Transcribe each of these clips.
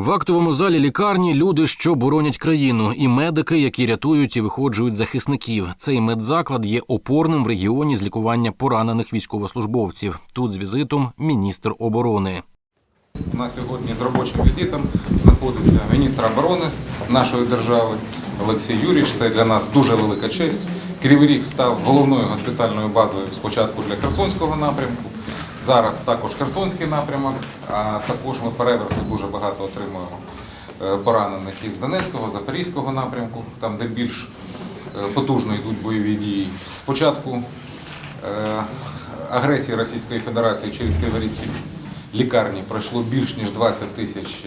В актовому залі лікарні люди, що боронять країну, і медики, які рятують і виходжують захисників. Цей медзаклад є опорним в регіоні з лікування поранених військовослужбовців. Тут з візитом міністр оборони. У нас сьогодні з робочим візитом знаходиться міністр оборони нашої держави Олексій Юрійович. Це для нас дуже велика честь. Кривий Ріг став головною госпітальною базою спочатку для Херсонського напрямку. Зараз також Херсонський напрямок, а також ми по реверсу дуже багато отримуємо е, поранених із Донецького, Запорізького напрямку, там де більш е, потужно йдуть бойові дії. Спочатку е, агресії Російської Федерації через Криворізькі лікарні пройшло більш ніж 20 тисяч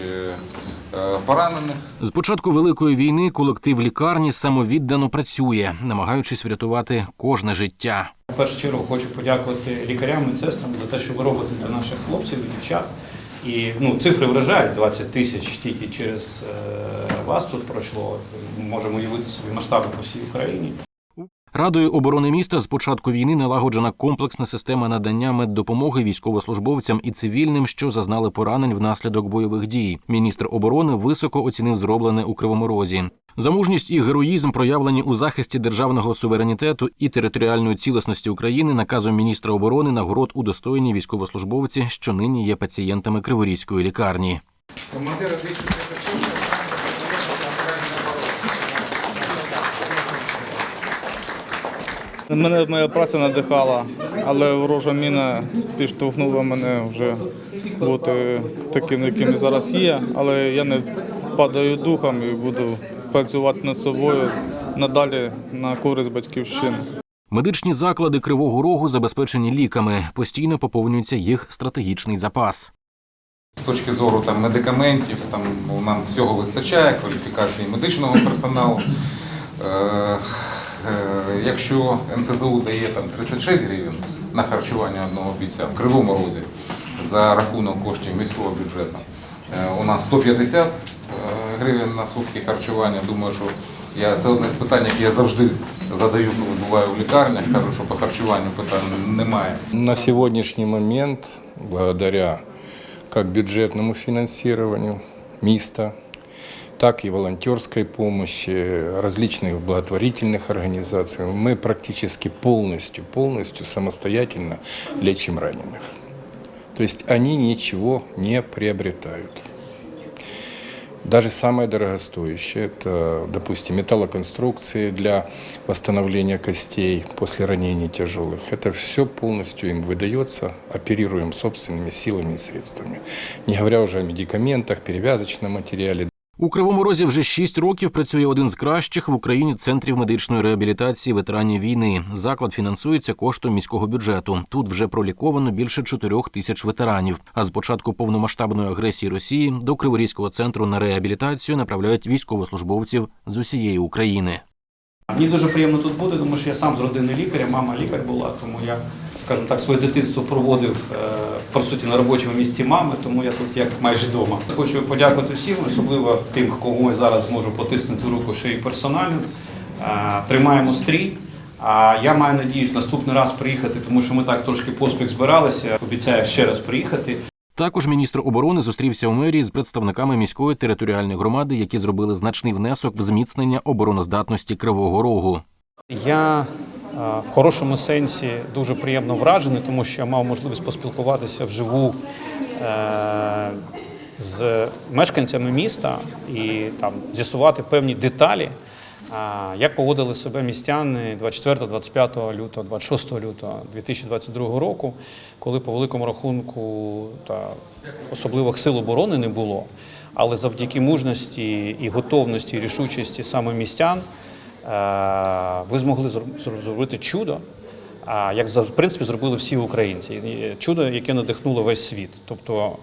поранених. З початку великої війни колектив лікарні самовіддано працює, намагаючись врятувати кожне життя. В першу чергу хочу подякувати лікарям, медсестрам за те, що ви робите для наших хлопців і дівчат. І ну, цифри вражають 20 тисяч тільки через е, вас тут пройшло. Можемо уявити собі масштаби по всій Україні. Радою оборони міста з початку війни налагоджена комплексна система надання меддопомоги військовослужбовцям і цивільним, що зазнали поранень внаслідок бойових дій. Міністр оборони високо оцінив зроблене у Кривому Розі. За мужність і героїзм, проявлені у захисті державного суверенітету і територіальної цілісності України, наказом міністра оборони нагород удостоєні військовослужбовці, що нині є пацієнтами Криворізької лікарні. Мене моя праця надихала, але ворожа міна підштовхнула мене вже бути таким, яким зараз є. Але я не падаю духом і буду працювати над собою надалі на користь батьківщини. Медичні заклади Кривого Рогу забезпечені ліками. Постійно поповнюється їх стратегічний запас. З точки зору там, медикаментів, там, нам всього вистачає, кваліфікації медичного персоналу. Е, е, якщо НСЗУ дає там, 36 гривень на харчування одного бійця в Кривому Розі за рахунок коштів міського бюджету, е, у нас 150 е, гривень на сутки харчування. Думаю, що я, це одне з питань, які я завжди задаю, коли буваю в лікарнях. Кажу, що по харчуванню питань немає. На сегодняшний момент, благодаря как бюджетному финансированию МИСТа, так и волонтерской помощи, различных благотворительных организаций, мы практически полностью, полностью самостоятельно лечим раненых. То есть они ничего не приобретают. Даже самое дорогостоящее, это, допустим, металлоконструкции для восстановления костей после ранений тяжелых. Это все полностью им выдается, оперируем собственными силами и средствами. Не говоря уже о медикаментах, перевязочном материале. У Кривому Розі вже шість років працює один з кращих в Україні центрів медичної реабілітації ветеранів війни. Заклад фінансується коштом міського бюджету. Тут вже проліковано більше чотирьох тисяч ветеранів. А з початку повномасштабної агресії Росії до Криворізького центру на реабілітацію направляють військовослужбовців з усієї України. Мені дуже приємно тут бути, тому що я сам з родини лікаря, мама лікар була, тому я, скажімо так, своє дитинство проводив е, по суті на робочому місці мами, тому я тут як майже вдома. Хочу подякувати всім, особливо тим, кому я зараз зможу потиснути руку ще й персонально. Е, Тримаємо стрій. А я маю надіюсь наступний раз приїхати, тому що ми так трошки поспіх збиралися. Обіцяю ще раз приїхати. Також міністр оборони зустрівся у мерії з представниками міської територіальної громади, які зробили значний внесок в зміцнення обороноздатності Кривого Рогу. Я е, в хорошому сенсі дуже приємно вражений, тому що я мав можливість поспілкуватися вживу е, з мешканцями міста і там з'ясувати певні деталі, як поводили себе містяни 24, 25 лютого, 26 лютого 2022 року, коли по великому рахунку та особливих сил оборони не було. Але завдяки мужності і готовності, і рішучості саме містян Е, ви змогли зр- зр- зробити чудо, як в принципі зробили всі українці. Чудо, яке надихнуло весь світ. Тобто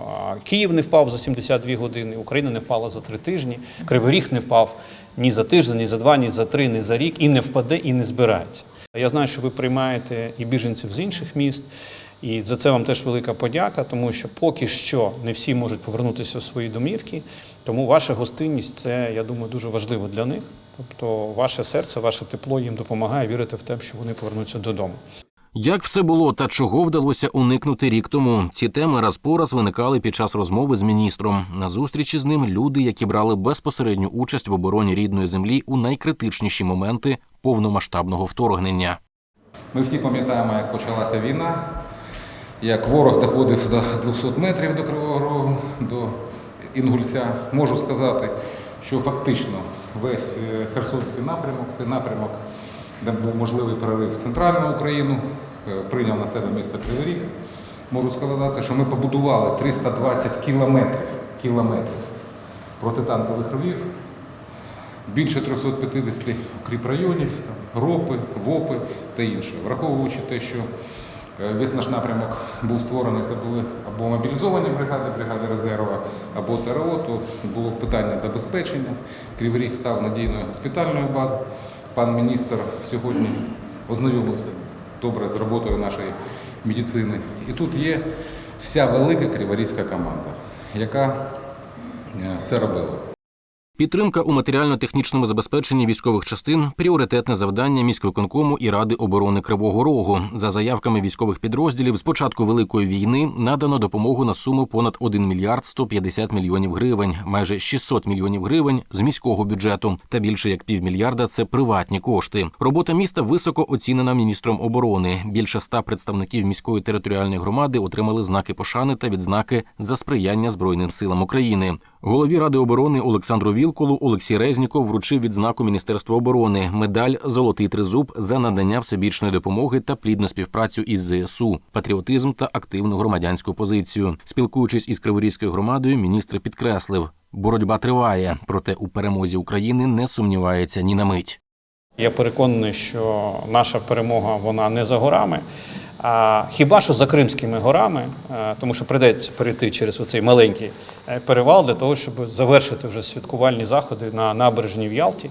Київ не впав за 72 години, Україна не впала за три тижні, Кривий Ріг не впав ні за тиждень, ні за два, ні за три, ні за рік, і не впаде, і не збирається. Я знаю, що ви приймаєте і біженців з інших міст. І за це вам теж велика подяка, тому що поки що не всі можуть повернутися в свої домівки. Тому ваша гостинність це, я думаю, дуже важливо для них. Тобто, ваше серце, ваше тепло їм допомагає вірити в те, що вони повернуться додому. Як все було та чого вдалося уникнути рік тому? Ці теми раз по раз виникали під час розмови з міністром. На зустрічі з ним люди, які брали безпосередню участь в обороні рідної землі у найкритичніші моменти повномасштабного вторгнення. Ми всі пам'ятаємо, як почалася війна, як ворог доходив до 200 метрів до Кривого Рогу, до Інгульця. Можу сказати, що фактично весь е, Херсонський напрямок, цей напрямок, де був можливий прорив в центральну Україну, е, прийняв на себе місто Кривий Ріг. Можу сказати, що ми побудували 320 кілометрів, кілометрів протитанкових ровів, більше 350 укріпрайонів, там, ропи, ВОПи та інше. Враховуючи те, що е, весь наш напрямок був створений, це були або мобілізовані бригади, бригади резерва, або ТРО, то було питання забезпечення. Кривий Ріг став надійною госпітальною базою. Пан міністр сьогодні ознайомився добре з роботою нашої медицини. І тут є вся велика криворізька команда, яка е, це робила. Підтримка у матеріально-технічному забезпеченні військових частин пріоритетне завдання міськвиконкому і ради оборони Кривого Рогу. За заявками військових підрозділів, з початку великої війни надано допомогу на суму понад 1 мільярд 150 мільйонів гривень, майже 600 мільйонів гривень з міського бюджету, та більше як півмільярда це приватні кошти. Робота міста високо оцінена міністром оборони. Більше ста представників міської територіальної громади отримали знаки пошани та відзнаки за сприяння Збройним силам України. Голові ради оборони Олександру Вілколу Олексій Резніков вручив відзнаку Міністерства оборони медаль Золотий тризуб за надання всебічної допомоги та плідну співпрацю із ЗСУ, патріотизм та активну громадянську позицію. Спілкуючись із Криворізькою громадою, міністр підкреслив: боротьба триває, проте у перемозі України не сумнівається ні на мить. Я переконаний, що наша перемога вона не за горами. А хіба що за Кримськими горами, тому що прийдеться перейти через оцей маленький е, перевал для того, щоб завершити вже святкувальні заходи на набережні в Ялті.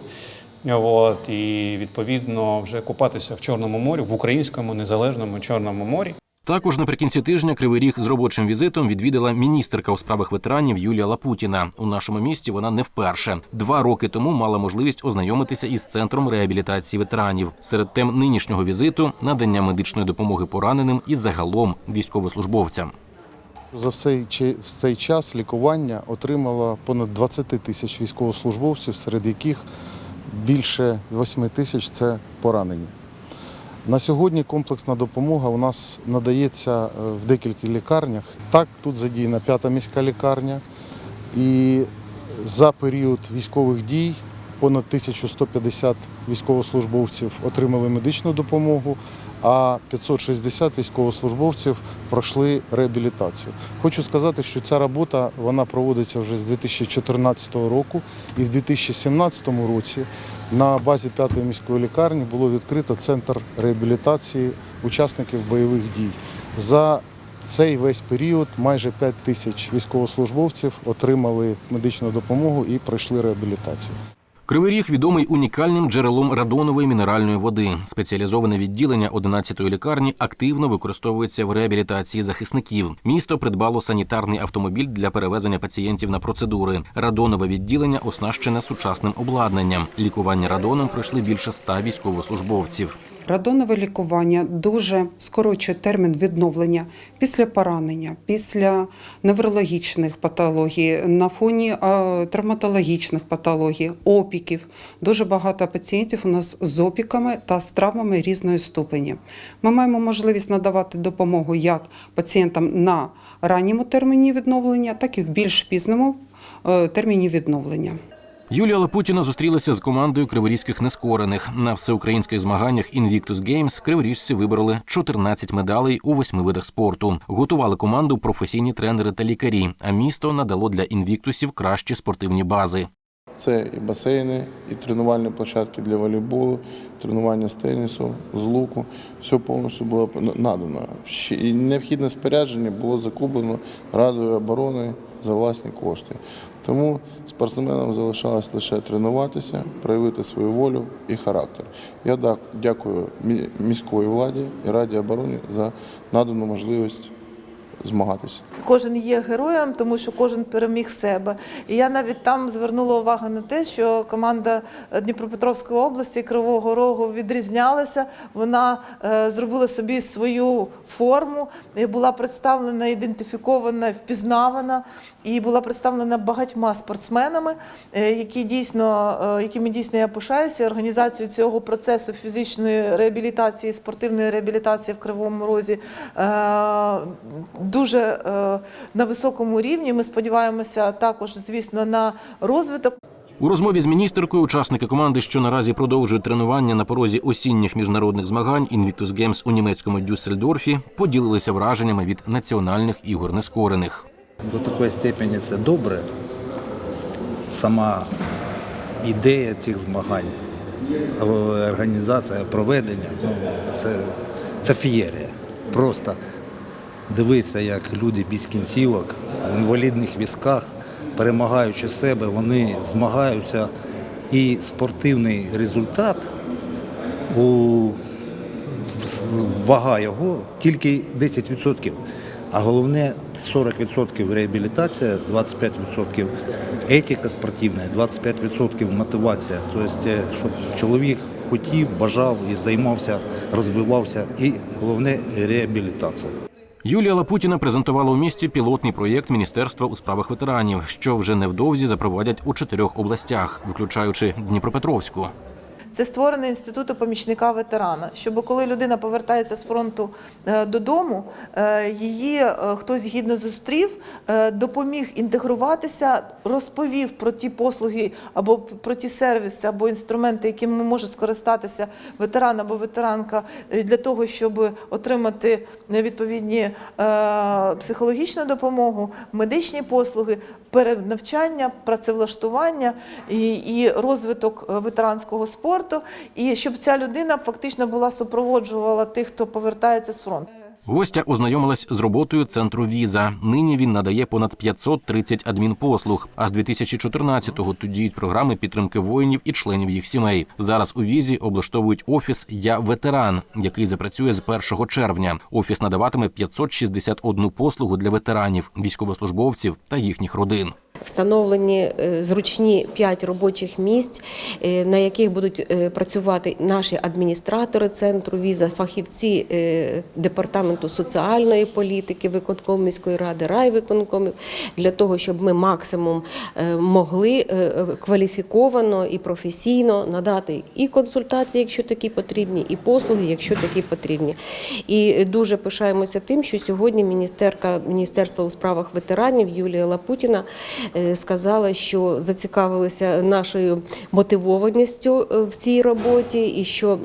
От, і відповідно вже купатися в Чорному морі, в українському незалежному Чорному морі. Також наприкінці тижня Кривий Ріг з робочим візитом відвідала міністерка у справах ветеранів Юлія Лапутіна. У нашому місті вона не вперше. Два роки тому мала можливість ознайомитися із центром реабілітації ветеранів. Серед тем нинішнього візиту надання медичної допомоги пораненим і загалом військовослужбовцям. За цей час лікування отримало понад 20 тисяч військовослужбовців, серед яких більше 8 тисяч це поранені. На сьогодні комплексна допомога у нас надається е, в декількох лікарнях. Так, тут задіяна п'ята міська лікарня. І за період військових дій понад 1150 військовослужбовців отримали медичну допомогу, а 560 військовослужбовців пройшли реабілітацію. Хочу сказати, що ця робота вона проводиться вже з 2014 року, і в 2017 році на базі п'ятої міської лікарні було відкрито центр реабілітації учасників бойових дій. За цей весь період майже 5 тисяч військовослужбовців отримали медичну допомогу і пройшли реабілітацію. Кривий Ріг відомий унікальним джерелом радонової мінеральної води. Спеціалізоване відділення 11-ї лікарні активно використовується в реабілітації захисників. Місто придбало санітарний автомобіль для перевезення пацієнтів на процедури. Радонове відділення оснащене сучасним обладнанням. Лікування радоном пройшли більше ста військовослужбовців. Радонове лікування дуже скорочує термін відновлення після поранення, після неврологічних патологій, на фоні е, травматологічних патологій, опіків. Дуже багато пацієнтів у нас з опіками та з травмами різної ступені. Ми маємо можливість надавати допомогу як пацієнтам на ранньому терміні відновлення, так і в більш пізному е, терміні відновлення. Юлія Лапутіна зустрілася з командою криворізьких нескорених на всеукраїнських змаганнях Invictus Games Криворіжці вибороли 14 медалей у восьми видах спорту. Готували команду професійні тренери та лікарі. А місто надало для інвіктусів кращі спортивні бази. Це і басейни, і тренувальні площадки для волейболу, тренування з тенісу, з луку. Все повністю було надано. І необхідне спорядження було закуплено Радою оборони за власні кошти. Тому спортсменам залишалось лише тренуватися, проявити свою волю і характер. Я дякую мі- міської владі і Раді оборони за надану можливість змагатися. Кожен є героєм, тому що кожен переміг себе. І я навіть там звернула увагу на те, що команда Дніпропетровської області Кривого Рогу відрізнялася. Вона е, зробила собі свою форму, була представлена, ідентифікована, впізнавана і була представлена багатьма спортсменами, е, які дійсно, е, якими дійсно я пишаюся. Організацію цього процесу фізичної реабілітації, спортивної реабілітації в Кривому Розі е, дуже е, на високому рівні. Ми сподіваємося також, звісно, на розвиток. У розмові з міністеркою учасники команди, що наразі продовжують тренування на порозі осінніх міжнародних змагань Invictus Games у німецькому Дюссельдорфі, поділилися враженнями від національних ігор нескорених. До такої степені це добре. Сама ідея цих змагань, е, організація, проведення ну, це, це фієрія. Просто дивитися, як люди без кінцівок в інвалідних візках, перемагаючи себе, вони змагаються. І спортивний результат у вага його тільки 10%. А головне 40% реабілітація, 25% етика спортивна, 25% мотивація. Тобто, е, щоб чоловік хотів, бажав і займався, розвивався, і головне реабілітація. Юлія Лапутіна презентувала у місті пілотний проєкт Міністерства у справах ветеранів, що вже невдовзі запровадять у чотирьох областях, включаючи Дніпропетровську. Це створений інституту помічника ветерана, щоб коли людина повертається з фронту е, додому, е, її е, хтось гідно зустрів, допоміг інтегруватися, розповів про ті послуги або про ті сервіси або інструменти, якими може скористатися ветеран або ветеранка для того, щоб отримати відповідні психологічну допомогу, медичні послуги, перенавчання, працевлаштування і, і розвиток е, ветеранського спорту, і щоб ця людина фактично була супроводжувала тих, хто повертається з фронту. Гостя ознайомилась з роботою центру Віза. Нині він надає понад 530 адмінпослуг. А з 2014-го тут діють програми підтримки воїнів і членів їх сімей. Зараз у візі облаштовують офіс Я ветеран, який запрацює з 1 червня. Офіс надаватиме 561 послугу для ветеранів, військовослужбовців та їхніх родин. Встановлені е, зручні п'ять робочих місць, е, на яких будуть е, працювати наші адміністратори центру віза, фахівці е, департаменту соціальної політики, виконком міської ради, райвиконкомів, для того, щоб ми максимум е, могли е, кваліфіковано і професійно надати і консультації, якщо такі потрібні, і послуги, якщо такі потрібні. І дуже пишаємося тим, що сьогодні міністерка Міністерства у справах ветеранів Юлія Лапутіна е, сказала, що зацікавилися нашою мотивованістю в цій роботі, і що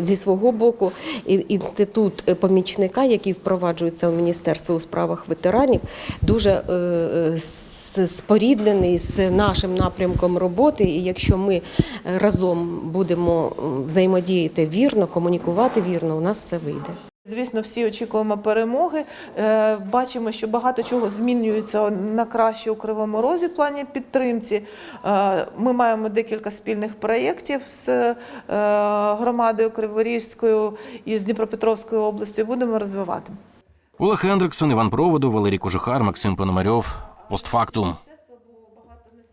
Зі свого боку, інститут е, помічника, який впроваджується у Міністерстві у справах ветеранів, дуже е, е, споріднений з нашим напрямком роботи. І якщо ми е, разом будемо взаємодіяти вірно, комунікувати вірно, у нас все вийде. Звісно, всі очікуємо перемоги. Е, Бачимо, що багато чого змінюється на краще у Кривому Розі в плані підтримці. Е, Ми маємо декілька спільних проєктів з е, громадою Криворізькою і з Дніпропетровської області. Будемо розвивати. Олег Хендриксон, Іван Проводов, Валерій Кожухар, Максим Пономарьов. Постфактум.